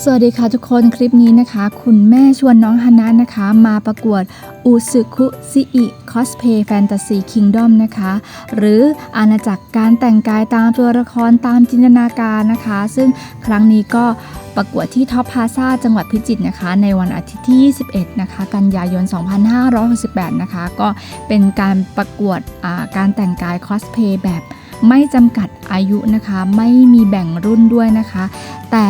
สวัสดีค่ะทุกคนคลิปนี้นะคะ คุณแม่ชวนน้องฮานะนะคะ มาประกวดอุสึคุซิอิคอสเพย์แฟนตาซีคิงดอมนะคะ หรืออาณาจักรการแต่งกายตามตัวละครตามจินตนาการนะคะ ซึ่งครั้งนี้ก็ประกวดที่ท็อปพาซาจังหวัดพิจิตรนะคะ ในวันอาทิตย์ที่ 21 นะคะ กันยายน 2568 นะคะ ก็เป็นการประกวดการแต่งกายคอสเพย์แบบไม่จำกัดอายุนะคะ ไม่มีแบ่งรุ่นด้วยนะคะ แต่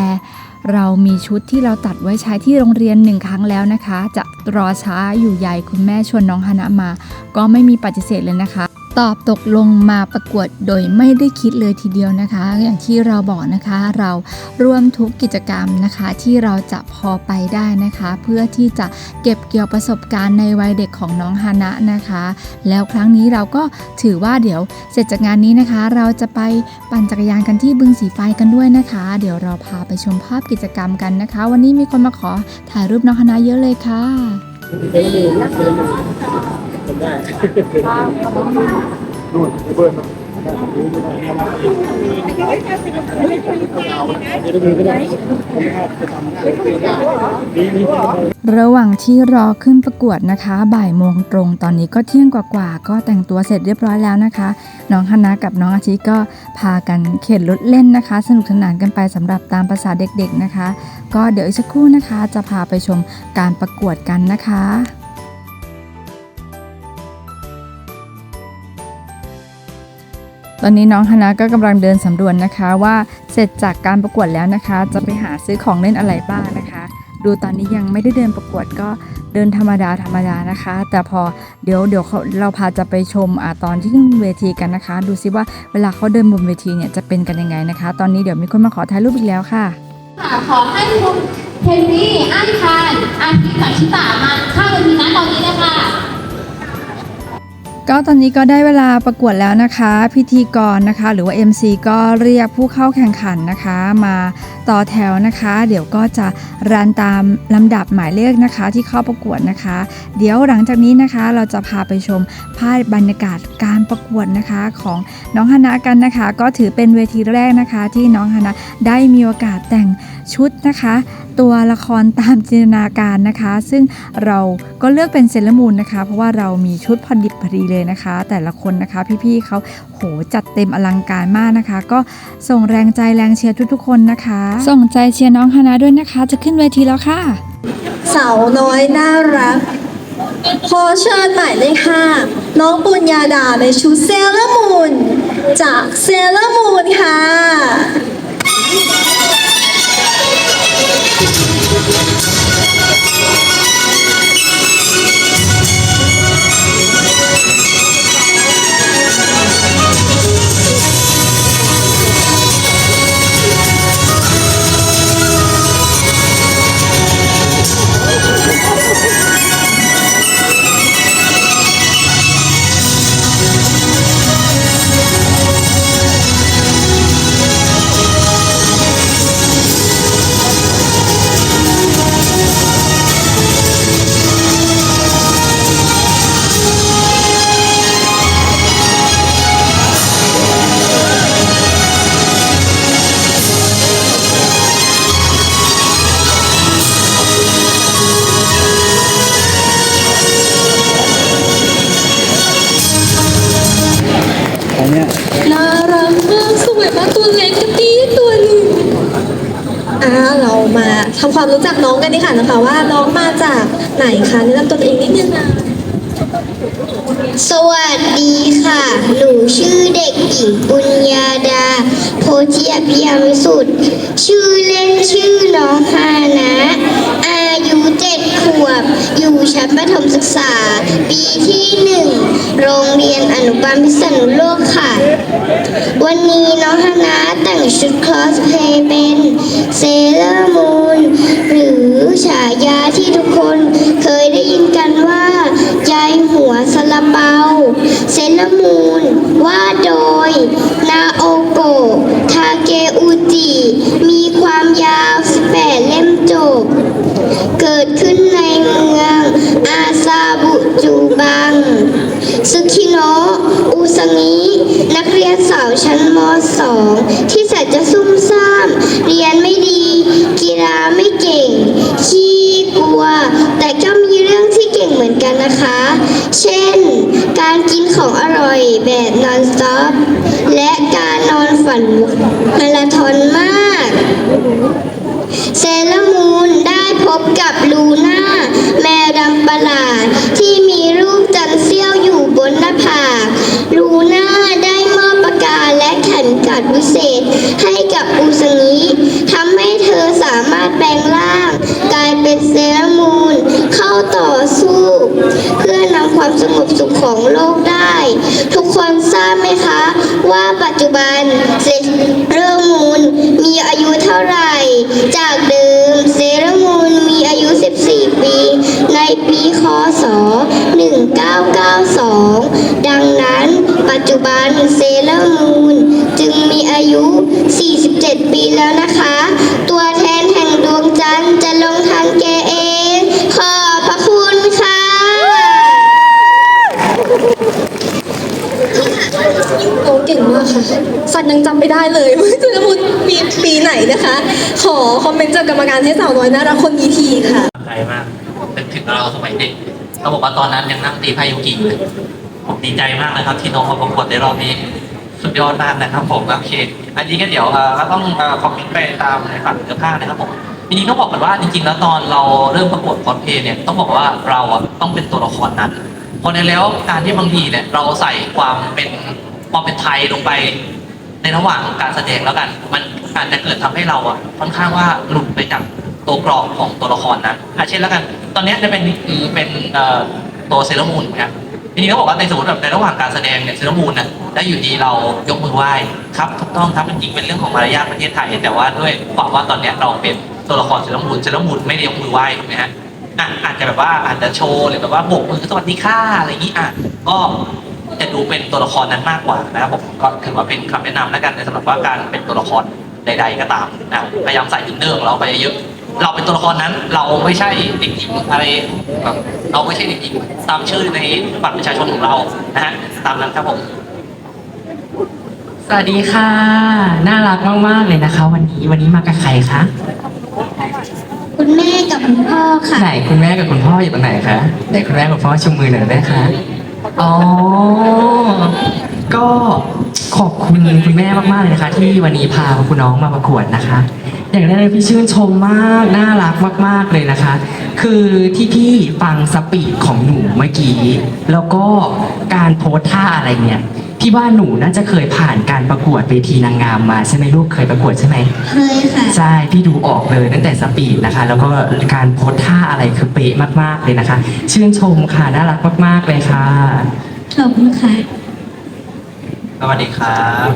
เรามีชุดที่เราตัดไว้ใช้ที่โรงเรียนหนึ่งครั้งแล้วนะคะ จะรอช้าอยู่ใหญ่คุณแม่ชวนน้องฮานะมา ก็ไม่มีปฏิเสธเลยนะคะ ตอบตกลงมาประกวดโดยไม่ได้คิดเลยทีเดียวนะคะ อย่างที่เราบอกนะคะเราร่วมทุกกิจกรรมนะคะ ที่เราจะพอไปได้นะคะ เพื่อที่จะเก็บเกี่ยวประสบการณ์ในวัยเด็กของน้องฮานะนะคะ แล้วครั้งนี้เราก็ถือว่าเดี๋ยวเสร็จจากงานนี้นะคะ เราจะไปปั่นจักรยานกันที่บึงสีไฟกันด้วยนะคะ เดี๋ยวเราพาไปชมภาพกิจกรรมกันนะคะ วันนี้มีคนมาขอถ่ายรูปน้องฮานะเยอะเลยค่ะ นู่นเบิร์นระหว่างที่รอขึ้นประกวดนะคะ บ่ายโมงตรงตอนนี้ก็เที่ยงกว่าๆก็แต่งตัวเสร็จเรียบร้อยแล้วนะคะ น้องฮานะกับน้องอาทิก็พากันเข็นรถเล่นนะคะ สนุกสนานกันไปสำหรับตามภาษาเด็กๆนะคะ ก็เดี๋ยวอีกสักครู่นะคะ จะพาไปชมการประกวดกันนะคะ ตอนนี้น้องฮานะก็กำลังเดินสำรวจนะคะว่าเสร็จจากการประกวดแล้วนะคะ จะไปหาซื้อของเล่นอะไรบ้างนะคะ ดูตอนนี้ยังไม่ได้เดินประกวดก็เดินธรรมดาธรรมดานะคะ แต่พอเดี๋ยวเดี๋ยวเขาเราพาจะไปชมอ่าตอนที่ขึ้นเวทีกันนะคะ ดูซิว่าเวลาเขาเดินบนเวทีเนี่ยจะเป็นกันยังไงนะคะ ตอนนี้เดี๋ยวมีคนมาขอถ่ายรูปอีกแล้วค่ะ ค่ะขอให้คุณเทนนี่อั้นคานอาทิตย์กับชิตามาข้างเวทีนะตอนนี้เลยค่ะ ก็ตอนนี้ก็ได้เวลาประกวดแล้วนะคะ พิธีกรนะคะ หรือว่า MC ก็เรียกผู้เข้าแข่งขันนะคะ มาต่อแถวนะคะ เดี๋ยวก็จะรันตามลำดับหมายเลขนะคะที่เข้าประกวดนะคะ เดี๋ยวหลังจากนี้นะคะเราจะพาไปชมภาพบรรยากาศการประกวดนะคะของน้องฮานะกันนะคะ ก็ถือเป็นเวทีแรกนะคะ ที่น้องฮานะได้มีโอกาสแต่งชุดนะคะ ตัวละครตามจินตนาการนะคะ ซึ่งเราก็เลือกเป็นเซเลอร์มูนนะคะ เพราะว่าเรามีชุดพอดิบพอดีเลยนะคะ แต่ละคนนะคะพี่ๆเขาโหจัดเต็มอลังการมากนะคะ ก็ส่งแรงใจแรงเชียร์ทุกๆคนนะคะส่งใจเชียร์น้องฮานาด้วยนะคะ จะขึ้นเวทีแล้วค่ะ สาวน้อยน่ารักขอเชิญหมายเลขห้าน้องปุญญาดาในชุดเซเลอร์มูนจากเซเลอร์มูนค่ะ ความรู้จักน้องกันดีค่ะนะคะว่าน้องมาจากไหนคะแนะนำตัวเองนิดนึงนะสวัสดีค่ะ หนูชื่อเด็กหญิงปุญญาดา โพธิอภิยามสุด ชื่อเล่นชื่อน้องฮานะ อายุเจ็ดขวบ อยู่ชั้นประถมศึกษา ปีที่หนึ่ง โรงเรียนอนุบาลพิษณุโลกค่ะ วันนี้น้องฮานาแต่งชุดคอสเพลย์เป็นเซเลอร์มูนหรือฉายาที่ทุกคนเคยได้ยินกัน จากนี้ นักเรียนสาวชั้นม .2 ที่แสนจะซุ่มซ่าม เรียนไม่ดี กีฬาไม่เก่ง ขี้กลัว แต่ก็มีเรื่องที่เก่งเหมือนกันนะคะ เช่น การกินของอร่อยแบบนอนสต็อปและการนอนฝันมารา ศ 1992 ดังนั้นปัจจุบันเซเลอร์มูนจึงมีอายุ 47 ปีแล้วนะคะ ตัวแทนแห่งดวงจันทร์จะลงทันแกเอง ขอบพระคุณค่ะน้องเก่งมากค่ะฟันยังจำไม่ได้เลยว่าจะพูดปีปีไหนนะคะ ขอคอมเมนต์จากกรรมการให้สาวน้อยน่ารักคนนี้ทีค่ะ ใจมากนึกถึงเราสมัยเด็ก เขาบอกว่าตอนนั้นยังนั่งตีไพ่ยุกิอยู่เลยผมดีใจมากนะครับ ที่น้องมาประกวดในรอบนี้ สุดยอดมากนะครับ ผมโอเคอันนี้ก็เดี๋ยวเราต้องอคอมเมนต์ไปตามในฝั่งเนื้อผ้านะครับผมทีนี้ต้องบอกก่อนว่าจริงๆแล้วตอนเราเริ่มประกวดคอสเพลย์เนี่ยต้องบอกว่าเราอะต้องเป็นตัวละครนั้นพราะในแล้วการที่บางทีเนี่ยเราใส่ความเป็นความเป็นไทยลงไป ในระหว่างการแสดงแล้วกัน มันอาจจะเกิดทำให้เราอะค่อนข้างว่าหลุดไปจาก ตัวกรอบของตัวละครนั้นอาเช่นแล้วกัน ตอนนี้จะเป็นเป็นตัวเซรามูนนะทีนี้เขาบอกว่าในสมมติแบบในระหว่างการแสดงเนี่ยเซรามูนนะได้อยู่ดีเรายกมือไหว้ครับถูกต้องครับจริงเป็นเรื่องของมารยาทประเทศไทย แต่ว่าด้วยความว่าตอนนี้เราเป็นตัวละครเซรามูนเซรามูนไม่ได้ยกมือไหว้ถูกไหมฮะอะอาจจะแบบว่าอาจจะโชว์หรือแบบว่าโบกมือสวัสดีค่ะอะไรอย่างนี้อะก็จะดูเป็นตัวละครนั้นมากกว่านะครับผมก็ถือว่าเป็นคำแนะนำแล้วกันในสำหรับว่าการเป็นตัวละครใด ๆ ก็ตามนะพยายามใส่อินเนอร์ของเราไปเยอะ เราเป็นตัวละครนั้นเราไม่ใช่เด็กหญิงอะไรแบบเราไม่ใช่เด็กหญิงตามชื่อในบัตรประชาชนของเรานะฮะตามนั้นครับผมสวัสดีค่ะ น่ารักมากๆเลยนะคะ วันนี้วันนี้มากับใครคะคุณแม่กับคุณพ่อค่ะไหนคุณแม่กับคุณพ่ออยู่ตรงไหนคะไหนคุณแม่กับพ่อชูมือหน่อยได้คะอ๋อก็ขอบคุณคุณแม่มากๆเลยนะคะ ที่วันนี้พาคุณน้องมาประกวดนะคะ อย่างแรกเลยพี่ชื่นชมมาก น่ารักมาก ๆ เลยนะคะ คือที่พี่ฟังสปีดของหนูเมื่อกี้ แล้วก็การโพสท่าอะไรเนี่ย พี่ว่าหนูน่าจะเคยผ่านการประกวดเวทีนางงามมาใช่ไหมลูกเคยประกวดใช่ไหม เคยค่ะ ใช่ พี่ดูออกเลยตั้งแต่สปีดนะคะ แล้วก็การโพสท่าอะไรคือเป๊ะมาก ๆ เลยนะคะ ชื่นชมค่ะ น่ารักมาก ๆ เลยค่ะ ขอบคุณค่ะ สวัสดีครับ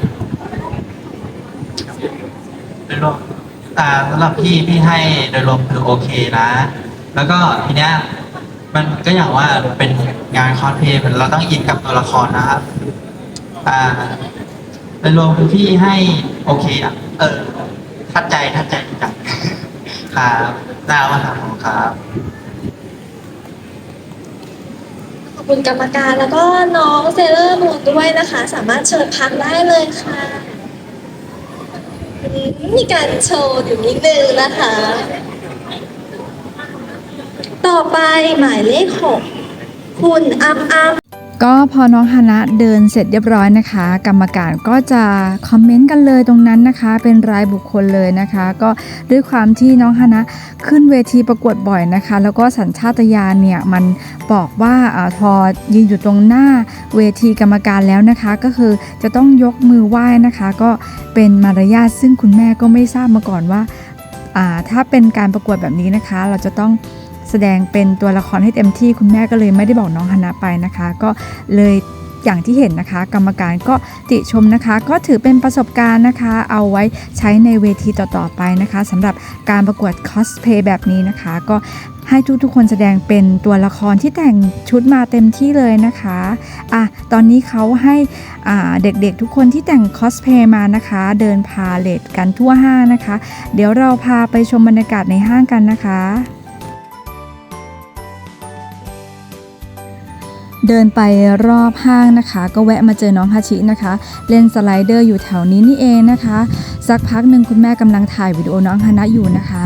โดยรวม อ่าสำหรับพี่พี่ให้โดยรวมคือโอเคนะ แล้วก็ทีเนี้ยมันก็อย่างว่าเป็นงานคอสเพลย์เราต้องอินกับตัวละครนะครับ อ่าโดยรวมคือพี่ให้โอเคอะ เออทัดใจทัดใจจังครับน่ามาถามผมครับขอบคุณกรรมการแล้วก็น้องเซเลอร์มูนด้วยนะคะ สามารถเชิญพักได้เลยค่ะ มีการโชว์อยู่นิดนึงนะคะ ต่อไปหมายเลขหกคุณอัมอัม ก็พอน้องฮานะเดินเสร็จเรียบร้อยนะคะ กรรมการก็จะคอมเมนต์กันเลยตรงนั้นนะคะ เป็นรายบุคคลเลยนะคะ ก็ด้วยความที่น้องฮานะขึ้นเวทีประกวดบ่อยนะคะ แล้วก็สัญชาตญาณเนี่ยมันบอกว่าอพอยืนอยู่ตรงหน้าเวทีกรรมการแล้วนะคะ ก็คือจะต้องยกมือไหว้นะคะ ก็เป็นมารยาทซึ่งคุณแม่ก็ไม่ทราบมาก่อนว่าอ่าถ้าเป็นการประกวดแบบนี้นะคะ เราจะต้อง แสดงเป็นตัวละครให้เต็มที่คุณแม่ก็เลยไม่ได้บอกน้องฮานะไปนะคะ ก็เลยอย่างที่เห็นนะคะ กรรมการก็ติชมนะคะ ก็ถือเป็นประสบการณ์นะคะ เอาไว้ใช้ในเวทีต่อๆไปนะคะสำหรับการประกวดคอสเพย์แบบนี้นะคะ ก็ให้ทุกๆคนแสดงเป็นตัวละครที่แต่งชุดมาเต็มที่เลยนะคะอะตอนนี้เขาให้เด็กๆทุกคนที่แต่งคอสเพย์มานะคะ เดินพาเลทกันทั่วห้างนะคะ เดี๋ยวเราพาไปชมบรรยากาศในห้างกันนะคะ เดินไปรอบห้างนะคะ ก็แวะมาเจอน้องฮาชินะคะ เล่นสไลเดอร์อยู่แถวนี้นี่เองนะคะ สักพักหนึ่งคุณแม่กำลังถ่ายวิดีโอน้องฮานะอยู่นะคะ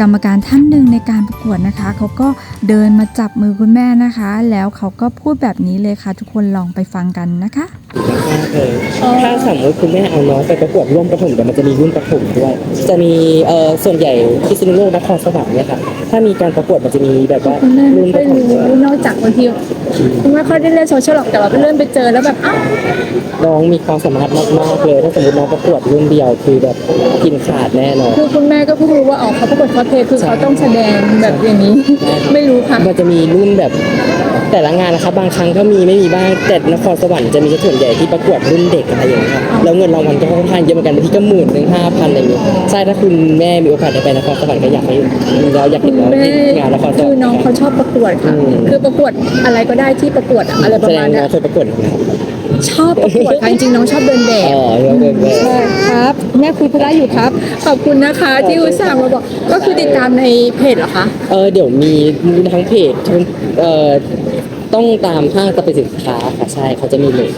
กรรมการท่านหนึ่งในการประกวดนะคะเขาก็เดินมาจับมือคุณแม่นะคะ แล้วเขาก็พูดแบบนี้เลยค่ะ ทุกคนลองไปฟังกันนะคะมากเลยถ้าสมมติคุณแม่เอาน้องไปประกวดร่วมประถมเดี๋ยวมันจะมีรุ่นประถมด้วย จะมีเอ่อส่วนใหญ่พิษณุโลกนครสวรรค์เนี่ยค่ะถ้ามีการประกวดมันจะมีแบบว่าคุณแม่ไม่รุ่นปค่อยระถมรู้ด้วยนอกจากบางทีคุณไม่ค่อยได้เล่นโซเชียลหรอกแต่ว่าไปเลื่อนไปเจอแล้วแบบอ้าวน้องมีความสามารถมากๆเลยถ้าสมมติน้องประกวดรุ่นเดียวคือแบบกินขาดแน่นอนคือคุณแม่ก็เพิ่งรู้ว่าอ๋อเขาประกวดคอสเพลย์คือเขาต้องแสดงแบบอย่างนี้ ไม่รู้ค่ะมันจะมีรุ่นแบบแต่ละงานนะครับบางครั้งก็มีไม่มีบ้างแต่นครสวรรค์จะมีส่วนใหญ่ที่ประกวดรุ่นเด็กอะไรอย่างเงี้ยครับแล้วเงินรางวัลก็ค่อนข้างเยอะเหมือนกันบางทีก็หมื่นถึงห้าพันอะไรอย่างเงี้ยใช่ถ้าคุณแม่มีโอกาสได้ไปนครสวรรค์ก็อยากให้เราอยากคุเห็นณน้องแม่ที่งานนครสวรคืรอค์น้องเขาชอบประกวดค่ะอืมคือประกวดอะไรก็ได้ที่ประกวดอะอะไรปแสระดมางณน้เนี้อยงเคยประกวดนะครับชอบประกวดค่ะจริงๆน้องชอบเดินแบบอ๋อเรื่องเดินแบบใช่ครับ แม่คุยธุระอยู่ครับ ขอบคุณนะคะที่อุตส่าห์มาบอก ก็คือติดตามในเพจเหรอคะ เออเดี๋ยวมีทั้งเพจทั้งเอ่อต้องตามห้างสรรพสินค้าค่ะใช่เขาจะมีเลย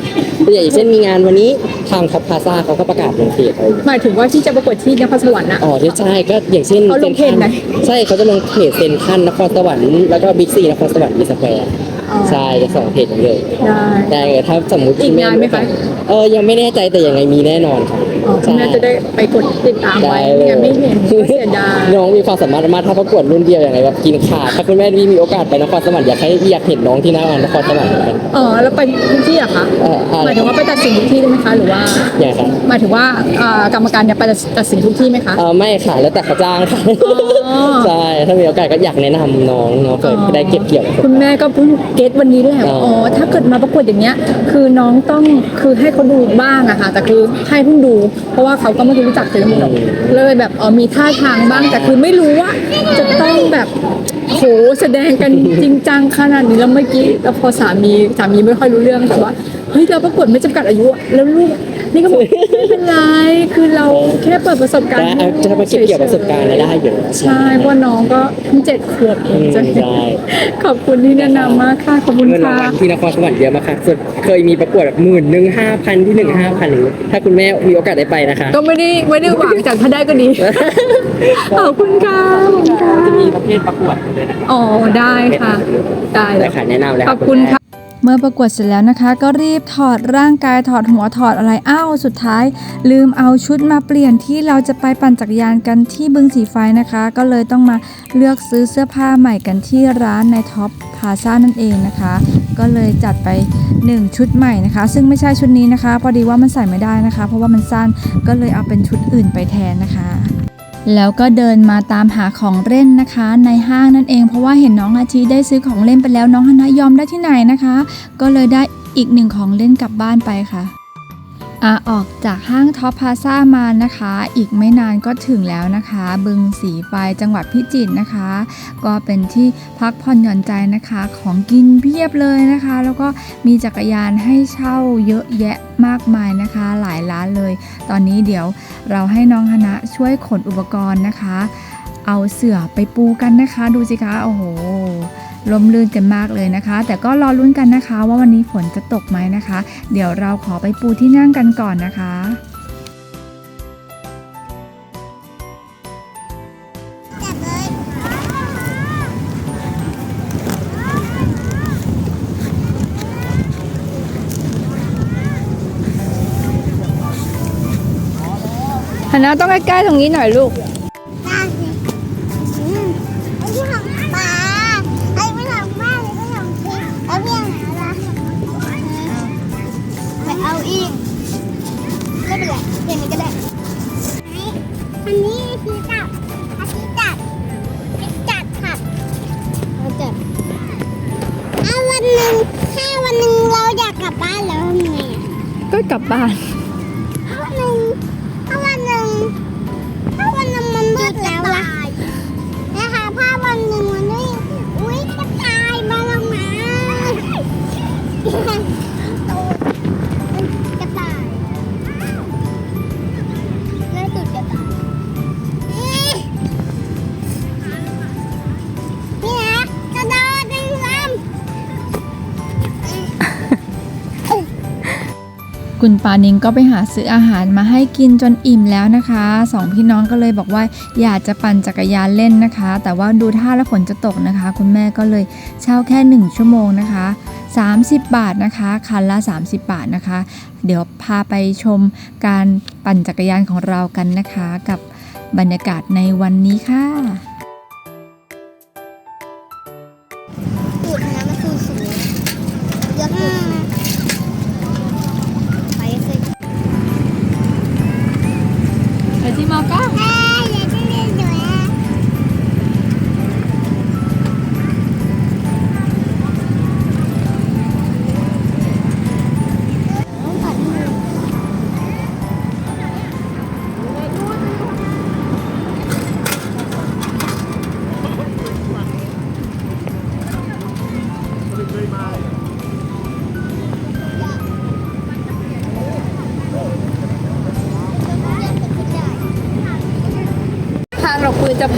ตัวอย่างเช่นมีงานวันนี้ทางท็อปพาซาเขาก็ประกาศลงเพจเอาหมายถึงว่าที่จะประกวดที่นครสวรรค์นะ อ๋อที่ใช่ก็อย่างเช่นเขาลงเพจไหนใช่เขาจะลงเพจเซนทรันนครสวรรค์แล้วก็บิ๊กซีนครสวรรค์มีสแควร์อ๋อ ใช่จะสองเพจนี้เลยได้ ได้ถ้าสมมติอีกนานไหมคะ เออยังไม่แน่ใจแต่ยังไงมีแน่นอนครับอ๋อ คุณแม่จะได้ไปกดติดตามไว้ไม่งั้นไม่เห็นก็เสียดายน้องมีความสามารถมากถ้าประกวดรุ่นเดียวอย่างไรแบบกินขาดถ้าคุณแม่มีโอกาสไปนครสวรรค์อยากให้อยากเห็นน้องที่นครสวรรค์เหมือนกันอ๋อแล้วไปทุกที่อะคะเอออะไรหมายถึงว่าไปตัดสินทุกที่ได้ไหมคะหรือว่าอย่างครับหมายถึงว่าอ่ากรรมการเนี่ยไปตัดสินทุกที่ไหมคะเออไม่ค่ะแล้วแต่เขาจ้างค่ะอ๋อใช่ถ้ามีโอกาสก็อยากแนะนำน้องน้องเกิดได้เก็บเกี่ยวประสบคุณแม่ก็เพิ่งเก็ตวันนี้แหละอ๋ออ๋อ๋อถ้าเกิดมาประกวดอย่างเงี้ย คือน้องต้องคือให้เขาดูบ้างอะค่ะแต่คือให้เพิ่งดูเพ ราะว่าเขาก็ไม่รู้จักเลยหรอกเลยแบบอ๋อมีท่าทางบ้างแต่คือไม่รู้ว่าจะต้องแบบโหแสดงกันจริงจังขนาดนี้แล้วเมื่อกี้แล้วพอสามีสามีไม่ค่อยรู้เรื่องแต่ว่า เฮ้ยเราประกวดไม่จำกัดอายุอะแล้วลูกนี่ก็บอกไม่เป็นไรคือเราแค่เปิดประสบการณ์ได้เอาจะมาเก็บเกี่ยวประสบการณ์อะไรได้อยู่แล้วใช่เพราะน้องก็เพิ่งเจ็ดขวบเองอืมจะใช่ขอบคุณที่แนะนำมากค่ะขอบคุณเงินรางค่ะวัลที่นครสวรรค์เยอะมากค่ะส่วนเคยมีประกวดแบบหมื่นหนึ่งห้าพันที่หนึ่งห้าพันถ้าคุณแม่มีโอกาสได้ไปนะคะ ก็ไม่ได้ไม่ได้หวังจากถ้าได้ก็ดีขอบคุณค่ะขอบคุณค่ะจะมีประเภทประกวดเลยนะอ๋อได้ค่ะได้เลได้ยค่ะแนะนำเลยขอบคุณค่ะ เมื่อประกวดเสร็จแล้วนะคะ ก็รีบถอดร่างกายถอดหัวถอดอะไรอ้าวสุดท้าย ลืมเอาชุดมาเปลี่ยนที่เราจะไปปั่นจักรยานกันที่บึงสีไฟนะคะ ก็เลยต้องมาเลือกซื้อเสื้อผ้าใหม่กันที่ร้านในท็อปพาซ่านั่นเองนะคะ ก็เลยจัดไป 1 ชุดใหม่นะคะ ซึ่งไม่ใช่ชุดนี้นะคะพอดีว่ามันใส่ไม่ได้นะคะ เพราะว่ามันสั้นก็เลยเอาเป็นชุดอื่นไปแทนนะคะ แล้วก็เดินมาตามหาของเล่นนะคะ ในห้างนั่นเองเพราะว่าเห็นน้องอาชีได้ซื้อของเล่นไปแล้วน้องฮานายอมได้ที่ไหนนะคะ ก็เลยได้อีกหนึ่งของเล่นกลับบ้านไปค่ะ อาออกจากห้างท็อปพาซ่ามานะคะ อีกไม่นานก็ถึงแล้วนะคะ บึงสีไฟจังหวัดพิจิตรนะคะ ก็เป็นที่พักผ่อนหย่อนใจนะคะ ของกินเพียบเลยนะคะ แล้วก็มีจักรยานให้เช่าเยอะแยะมากมายนะคะ หลายร้านเลย ตอนนี้เดี๋ยวเราให้น้องฮนะช่วยขนอุปกรณ์นะคะ เอาเสื่อไปปูกันนะคะ ดูสิคะโอ้โห ลมลื่นกันมากเลยนะคะ แต่ก็รอลุ้นกันนะคะ ว่าวันนี้ฝนจะตกไหมนะคะ เดี๋ยวเราขอไปปูที่นั่งกันก่อนนะคะฮานาต้องใกล้ๆตรงนี้หน่อยลูก เป็นไรเดี๋ยวนี้ก็ได้อันนี้คือจับอันนี้จับจับค่ะเราจับเอาวันหนึ่งถ้าวันหนึ่งเราอยากกลับบ้านแล้วทำไงอะก็กลับบ้านถ้าวันหนึ่งถ้าวันหนึ่งถ้าวันหนึ่งมันมืดแล้วล่ะนะคะถ้าวันหนึ่ง คุณปานิงก็ไปหาซื้ออาหารมาให้กินจนอิ่มแล้วนะคะสองพี่น้องก็เลยบอกว่าอยากจะปั่นจักรยานเล่นนะคะ แต่ว่าดูท่าแล้วฝนจะตกนะคะ คุณแม่ก็เลยเช่าแค่ 1 ชั่วโมงนะคะ 30 บาทนะคะคันละ 30 บาทนะคะ เดี๋ยวพาไปชมการปั่นจักรยานของเรากันนะคะ กับบรรยากาศในวันนี้ค่ะ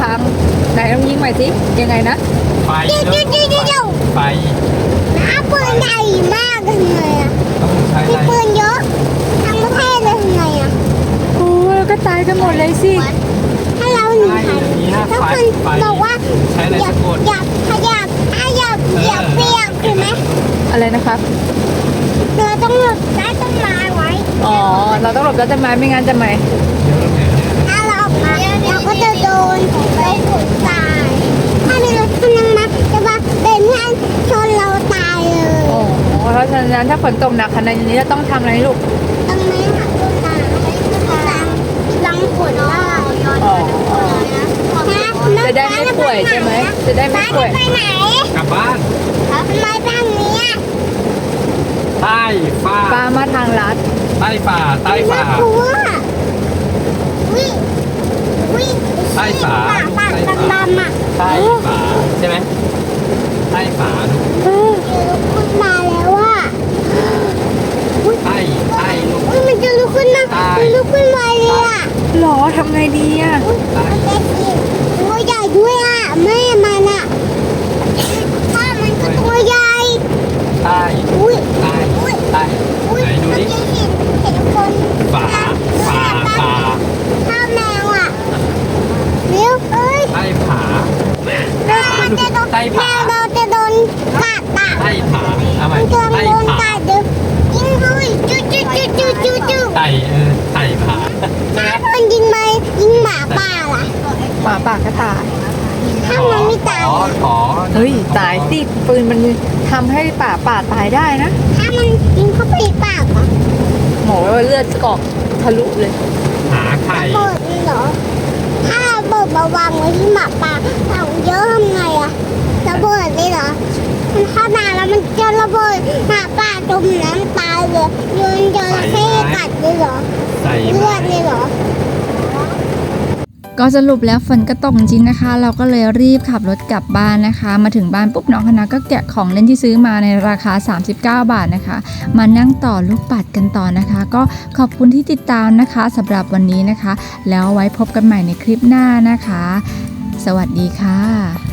เราปืนจะพังไหนลองยิงใหม่สิยังไงนะไฟเดี๋ยวเดี๋ยวเดี๋ยวเดี๋ยวไฟน้าปืนใหญ่มากเลยอะต้องใช้มีอะไรปืนเยอะทั้งประเทศเลยทำไงอะโอ้ยก็ตายกันหมดเลยสิถ้าเราหนีทันนี่ฮะถ้าไฟคุณไฟบอกว่าใช้อะไรอย่าสะกดอย่าขยับถ้าอย่าอย่าเปียกถูกไหมอะไรนะครับเราต้องหลบใต้ต้นไม้ไว้อ๋อเราต้องหลบต้นไม้ไม่งั้นจะไหม ถ้าเราออกมาเราก็จะโด นเราถูกตาย ถ้ามีรถคันนึงมาจะมาเดินให้ชนเราตายเลยอ๋อเพราะฉะนั้นถ้าฝนตกหนักขนาดนี้เราต้องทำอะไรลูกต้องไม่หักต้นไม้ลังฝนว่าอ๋อจะได้ไม่ป่วยใช่ไหมจะได้ไม่ป่วยไปไหนกลับบ้านทำไมบ้านนี้อะใต้ฟ้าป้ามาทางลัดใต้ฝ่าใต้ฝ่า กลัววิ่งวิ่ง ใต้ฝาปากดำๆอะใต้ฝาใช่ไหมใต้ฝาลูกเออขึ้นมาแล้วอะใต้ใต้ลูกอุ้ยมันจะลุกขึ้นมามันลุกขึ้นมาเลยอะหรอทำไงดีอะมันเล็กอีกตัวใหญ่ด้วยอะแม่มันอะถ้ามันก็ตัวใหญ่ ใต้อุ้ย ใต้อุ้ย ใต้อุ้ยไหนดูดิเมื่อกี้เห็นเห็นคนฝาฝาฝาข้าวแมวอะเร็วเอ้ย ใต้ผา มันจะโดน ใต้ แม ผาว เราจะโดนกัดอะ ใต้ผาเอาใหม่ มันกำลัง ใต้ โดน ผา กัดเดี๋ยวยิงเลยจุ๊จุ๊จุ๊จุ๊จุ๊จุ๊ ใต้เออใต้ผา ถ้าคนยิงมายิงห มาป่าล่ะหมาป่ากระต่าย ถ้ามันไม่ตาย ขอขอเฮ้ยตายสิปืนมันทำให้ป่าป่าตายได้นะถ้ามันยิงเข้าไปในปากอะหมอว่าเลือดออกทะลุเลย หาไข่เปิดเลยเหรอ ถ้าระเบิดมาวางไว้ที่หมาป่าถังเยอะทำไงอะระเบิดเลยเหรอ มันเข้ามาแล้วมันจะระเบิดหมาป่าจมน้ำตายเลยโยนจระเข้กัดเลยเหรอ ใส่เลือดเลยเหรอ ก็สรุปแล้วฝนก็ตกจริงนะคะ เราก็เลยรีบขับรถกลับบ้านนะคะ มาถึงบ้านปุ๊บน้องคณะก็แกะของเล่นที่ซื้อมาในราคา 39 บาทนะคะ มานั่งต่อลูกปัดกันต่อนะคะ ก็ขอบคุณที่ติดตามนะคะสำหรับวันนี้นะคะ แล้วไว้พบกันใหม่ในคลิปหน้านะคะ สวัสดีค่ะ